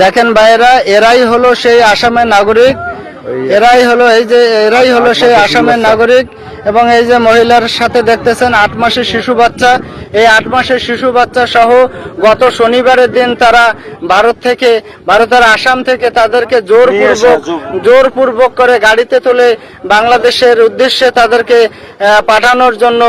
দেখেন ভাইয়েরা এরাই হলো সেই আসামের নাগরিক। এরাই হলো এই যে এরাই হলো সেই আসামের নাগরিক এবং এই যে মহিলার সাথে দেখতেছেন আট মাসের শিশু বাচ্চা। এই আট মাসের শিশু বাচ্চা সহ গত শনিবারের দিন তারা ভারত থেকে ভারতের আসাম থেকে তাদেরকে জোরপূর্বক জোরপূর্বক করে গাড়িতে তুলে বাংলাদেশের উদ্দেশ্যে তাদেরকে পাঠানোর জন্য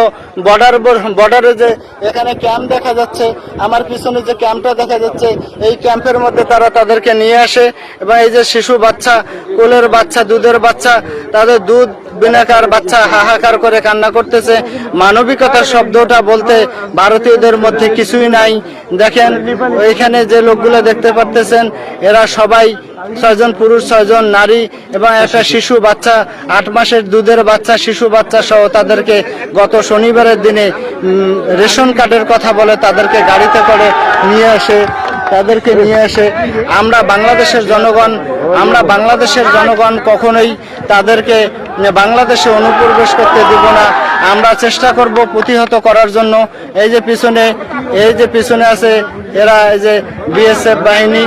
বর্ডার বর্ডারে যে এখানে ক্যাম্প দেখা যাচ্ছে আমার পিছনে যে ক্যাম্পটা দেখা যাচ্ছে এই ক্যাম্পের মধ্যে তারা তাদেরকে নিয়ে আসে এবং এই যে শিশু বাচ্চা কোলের বাচ্চা দুধের বাচ্চা, তাদের দুধ বিনাকার বাচ্চা হাহাকার করে কান্না করতেছে। মানবিকতার শব্দটা বলতে ভারতীয়দের মধ্যে কিছুই নাই। দেখেন, ওইখানে যে লোকগুলো দেখতে পারতেছেন, এরা সবাই ছয়জন পুরুষ, ছয়জন নারী এবং একটা শিশু বাচ্চা, আট মাসের দুধের বাচ্চা, শিশু বাচ্চা সহ তাদেরকে গত শনিবারের দিনে রেশন কার্ডের কথা বলে তাদেরকে গাড়িতে করে নিয়ে আসে। তাদেরকে নিয়ে এসে আমরা বাংলাদেশের জনগণ, আমরা বাংলাদেশের জনগণ কখনোই তাদেরকে বাংলাদেশে অনুপ্রবেশ করতে দিব না। আমরা চেষ্টা করব প্রতিহত করার জন্য। এই যে পিছনে, এই যে পিছনে আছে এরা, এই যে বিএসএফ বাহিনী,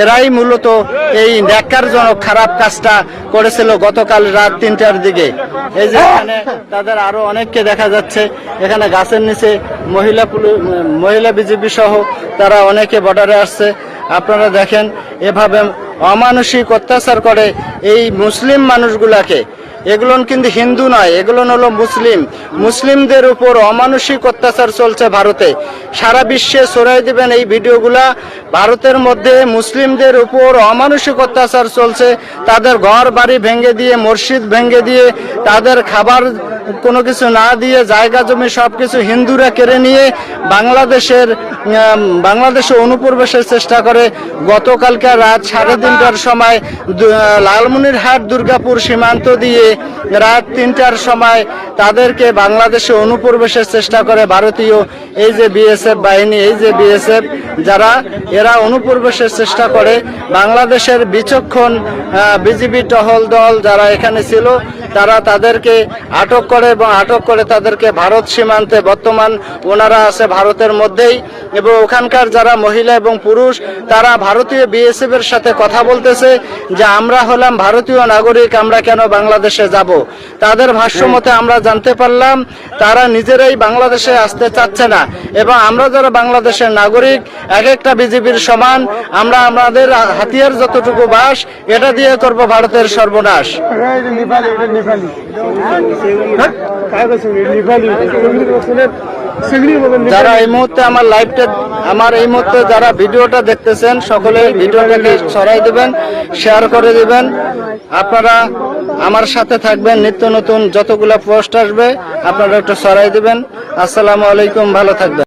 এরাই মূলত এই ন্যাক্কারজনক খারাপ কাজটা করেছিল গতকাল রাত তিনটার দিকে। এই যে এখানে তাদের আরও অনেককে দেখা যাচ্ছে। এখানে গাছের নিচে মহিলা মহিলা বিজেপি সহ তারা অনেকে বর্ডারে আসছে। আপনারা দেখেন, এভাবে অমানসিক অত্যাচার করে এই মুসলিম মানুষগুলাকে। এগুলো কিন্তু হিন্দু নয়, এগুলো হলো মুসলিম। মুসলিমদের উপর অমানসিক অত্যাচার চলছে ভারতে। সারা বিশ্বে ছড়াই দিবেন এই ভিডিওগুলা। ভারতের মধ্যে মুসলিমদের উপর অমানসিক অত্যাচার চলছে। তাদের ঘর বাড়ি ভেঙে দিয়ে, মসজিদ ভেঙে দিয়ে, তাদের খাবার কোনো কিছু না দিয়ে জায়গা জমি সব কিছু হিন্দুরা কেড়ে নিয়ে বাংলাদেশের বাংলাদেশে অনুপ্রবেশের চেষ্টা করে। গতকালকে রাত সাড়ে তিনটার সময় লালমনিরহাট, দুর্গাপুর সীমান্ত দিয়ে রাত তিনটার সময় তাদেরকে বাংলাদেশে অনুপ্রবেশের চেষ্টা করে ভারতীয় এই যে বিএসএফ বাহিনী, এই যে বিএসএফ, যারা, এরা অনুপ্রবেশের চেষ্টা করে। বাংলাদেশের বিচক্ষণ বিজিবি টহল দল যারা এখানে ছিল তারা তাদেরকে আটক করে এবং আটক করে তাদেরকে ভারত সীমান্তে বর্তমান ওনারা আছে ভারতের মধ্যেই। এবং ওখানকার যারা মহিলা এবং পুরুষ, তারা ভারতীয় বিএসএফ এর সাথে কথা বলতেছে যে আমরা হলাম ভারতীয় নাগরিক, আমরা কেন বাংলাদেশে যাব? তাদের ভাষ্য মতে আমরা জানতে পারলাম, তারা নিজেরাই বাংলাদেশে আসতে চাচ্ছে না। এবং আমরা যারা বাংলাদেশের নাগরিক, এক একটা বিজেপির সমান, আমরা আমাদের হাতিয়ার যতটুকু বাস, এটা দিয়ে করব ভারতের সর্বনাশ। নেপালি যারা এই মুহূর্তে আমার লাইভটা আমার এই মুহূর্তে যারা ভিডিওটা দেখতেছেন সকলে ভিডিওটাকে ছড়াই দেবেন শেয়ার করে দেবেন। আপনারা আমার সাথে থাকবেন, নিত্য নতুন যতগুলো পোস্ট আসবে, আপনারা একটু ছড়াই দেবেন। আসসালামু আলাইকুম, ভালো থাকবেন।